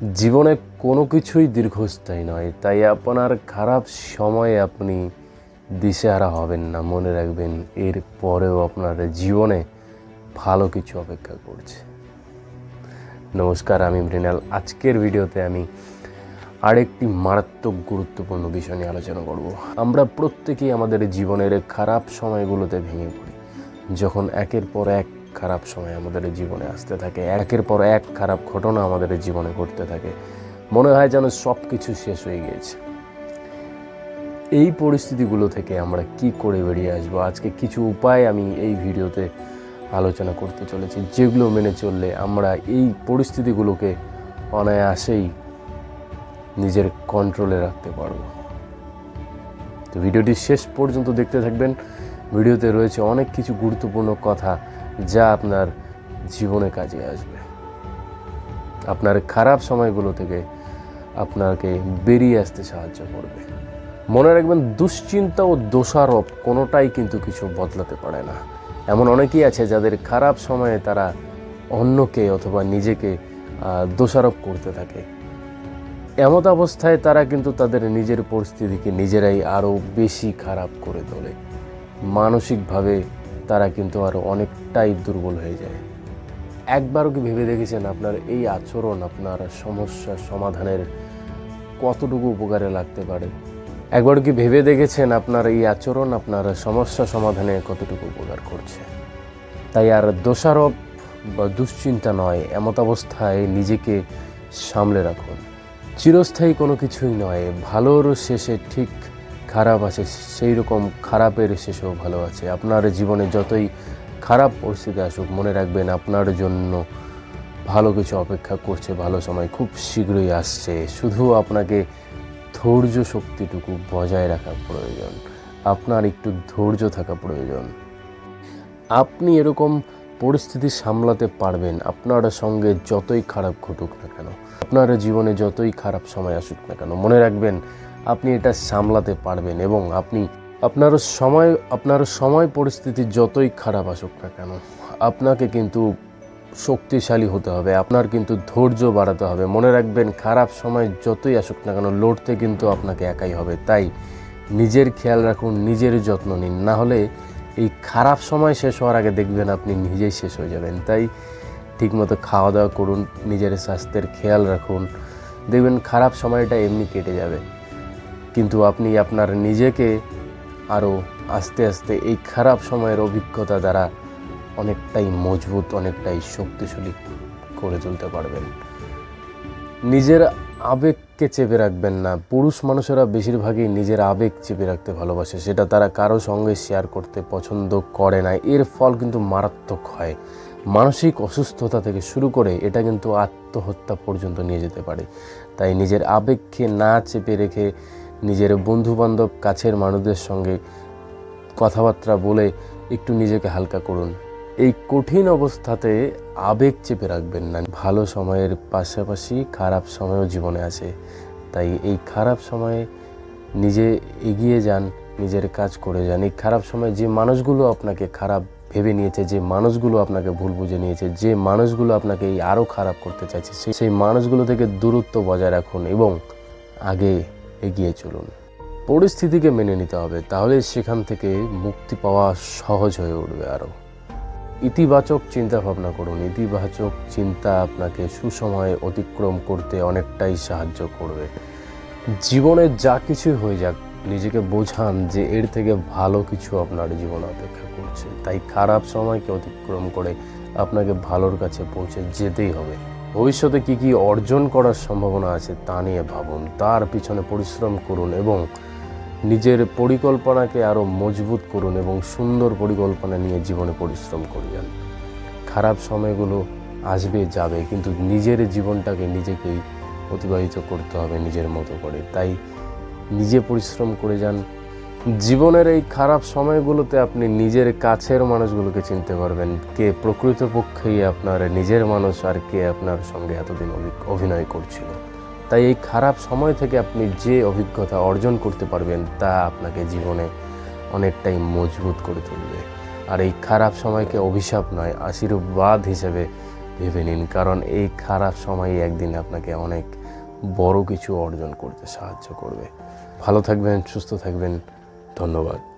জীবনে কোনো কিছুই দীর্ঘস্থায়ী নয়, তাই আপনার খারাপ সময়ে আপনি দিশেহারা হবেন না। মনে রাখবেন, এর পরেও আপনার জীবনে ভালো কিছু অপেক্ষা করছে। নমস্কার, আমি মৃণাল। আজকের ভিডিওতে আমি আরেকটি মারাত্মক গুরুত্বপূর্ণ বিষয় নিয়ে আলোচনা করব। আমরা প্রত্যেকেই আমাদের জীবনের খারাপ সময়গুলোতে ভেঙে পড়ি। যখন একের পর এক খারাপ সময় আমাদের জীবনে আসতে থাকে। একের পর এক খারাপ ঘটনা আমাদের জীবনে ঘটতে থাকে। মনে হয় যেন সব কিছু শেষ হয়ে গিয়েছে। এই পরিস্থিতিগুলো থেকে আমরা কি করে বেরিয়ে আসব? আজকে কিছু উপায় আমি এই ভিডিওতে আলোচনা করতে চলেছি, যেগুলো মেনে চললে আমরা এই পরিস্থিতিগুলোকে অনায়াসেই নিজের কন্ট্রোলে রাখতে পারব। তো ভিডিওটি শেষ পর্যন্ত দেখতে থাকবেন। ভিডিওতে রয়েছে অনেক কিছু গুরুত্বপূর্ণ কথা। যা আপনার জীবনে কাজে আসবে। আপনার খারাপ সময়গুলো থেকে আপনাকে বেরিয়ে আসতে সাহায্য করবে। মনে রাখবেন, দুশ্চিন্তা ও দোষারোপ কোনোটাই কিন্তু কিছু বদলাতে পারে না। এমন অনেকেই আছে যাদের খারাপ সময়ে তারা অন্যকে অথবা নিজেকে দোষারোপ করতে থাকে। এমত অবস্থায় তারা কিন্তু তাদের নিজের পরিস্থিতিকে নিজেরাই আরও বেশি খারাপ করে তোলে। মানসিকভাবে তারা কিন্তু আরও অনেকটাই দুর্বল হয়ে যায়। একবারও কি ভেবে দেখেছেন আপনার এই আচরণ, আপনার সমস্যা সমাধানের কতটুকু উপকারে লাগতে পারে? একবার কি ভেবে দেখেছেন আপনার এই আচরণ, আপনার সমস্যা সমাধানে কতটুকু উপকার করছে? তাই আর দোষারোপ বা দুশ্চিন্তা নয়, এমত অবস্থায় নিজেকে সামলে রাখুন। চিরস্থায়ী কোনো কিছুই নয়, ভালোর শেষে ঠিক খারাপ আছে, সেই রকম খারাপের শেষেও ভালো আছে। আপনার জীবনে যতই খারাপ পরিস্থিতি আসুক, মনে রাখবেন আপনার জন্য ভালো কিছু অপেক্ষা করছে, ভালো সময় খুব শীঘ্রই আসছে। শুধু আপনাকে ধৈর্য শক্তিটুকু বজায় রাখা প্রয়োজন। আপনার একটু ধৈর্য থাকা প্রয়োজন। আপনি এরকম পরিস্থিতি সামলাতে পারবেন, আপনার সঙ্গে যতই খারাপ ঘটুক না কেন, আপনার জীবনে যতই খারাপ সময় আসুক না কেন, মনে রাখবেন আপনি এটা সামলাতে পারবেন এবং আপনি আপনার সময় আপনার সময় পরিস্থিতি যতই খারাপ আসুক না কেন, আপনাকে কিন্তু শক্তিশালী হতে হবে, আপনার কিন্তু ধৈর্য বাড়াতে হবে। মনে রাখবেন, খারাপ সময় যতই আসুক না কেন, লড়তে কিন্তু আপনাকে একাই হবে। তাই নিজের খেয়াল রাখুন, নিজের যত্ন নিন। না হলে এই খারাপ সময় শেষ হওয়ার আগে দেখবেন আপনি নিজেই শেষ হয়ে যাবেন। তাই ঠিকমতো খাওয়া দাওয়া করুন, নিজের স্বাস্থ্যের খেয়াল রাখুন। দেখবেন খারাপ সময়টা এমনি কেটে যাবে। কিন্তু আপনি আপনার নিজেকে আরও আস্তে আস্তে এই খারাপ সময়ের অভিজ্ঞতা দ্বারা অনেকটাই মজবুত, অনেকটাই শক্তিশালী করে তুলতে পারবেন। নিজের আবেগকে চেপে রাখবেন না। পুরুষ মানুষেরা বেশিরভাগই নিজের আবেগ চেপে রাখতে ভালোবাসে, সেটা তারা কারও সঙ্গে শেয়ার করতে পছন্দ করে না। এর ফল কিন্তু মারাত্মক হয়। মানসিক অসুস্থতা থেকে শুরু করে এটা কিন্তু আত্মহত্যা পর্যন্ত নিয়ে যেতে পারে। তাই নিজের আবেগকে না চেপে রেখে নিজের বন্ধুবান্ধব কাছের মানুষদের সঙ্গে কথাবার্তা বলে একটু নিজেকে হালকা করুন। এই কঠিন অবস্থাতে আবেগ চেপে রাখবেন না। ভালো সময়ের পাশাপাশি খারাপ সময়ও জীবনে আছে। তাই এই খারাপ সময়ে নিজে এগিয়ে যান, নিজের কাজ করে যান। এই খারাপ সময়ে যে মানুষগুলো আপনাকে খারাপ ভেবে নিয়েছে, যে মানুষগুলো আপনাকে ভুল বুঝে নিয়েছে, যে মানুষগুলো আপনাকে এই আরও খারাপ করতে চাইছে, সেই- সেই মানুষগুলো থেকে দূরত্ব বজায় রাখুন এবং আগে এগিয়ে চলুন। পরিস্থিতিকে মেনে নিতে হবে, তাহলে সেখান থেকে মুক্তি পাওয়া সহজ হয়ে উঠবে আরও ইতিবাচক চিন্তা ভাবনা করুন, ইতিবাচক চিন্তা আপনাকে সুসময়ে অতিক্রম করতে অনেকটাই সাহায্য করবে। জীবনে যা কিছু হয়ে যাক, নিজেকে বোঝান যে এর থেকে ভালো কিছু আপনার জীবন অপেক্ষা করছে। তাই খারাপ সময়কে অতিক্রম করে আপনাকে ভালোর কাছে পৌঁছে যেতেই হবে। ভবিষ্যতে কি কি অর্জন করার সম্ভাবনা আছে তা নিয়ে ভাবুন। তার পিছনে পরিশ্রম করুন এবং নিজের পরিকল্পনাকে আরও মজবুত করুন এবং সুন্দর পরিকল্পনা নিয়ে জীবনে পরিশ্রম করে যান খারাপ সময়গুলো আসবে, যাবে, কিন্তু নিজের জীবনটাকে নিজেকেই অতিবাহিত করতে হবে নিজের মতো করে। তাই নিজে পরিশ্রম করে যান জীবনের এই খারাপ সময়গুলোতে আপনি নিজের কাছের মানুষগুলোকে চিনতে পারবেন, কে প্রকৃতপক্ষেই আপনার নিজের মানুষ আর কে আপনার সঙ্গে এতদিন অভিনয় করছিল। তাই এই খারাপ সময় থেকে আপনি যে অভিজ্ঞতা অর্জন করতে পারবেন, তা আপনাকে জীবনে অনেকটাই মজবুত করে তুলবে। আর এই খারাপ সময়কে অভিশাপ নয়, আশীর্বাদ হিসেবে ভেবে নিন, কারণ এই খারাপ সময়ই একদিন আপনাকে অনেক বড় কিছু অর্জন করতে সাহায্য করবে। ভালো থাকবেন, সুস্থ থাকবেন। ধন্যবাদ।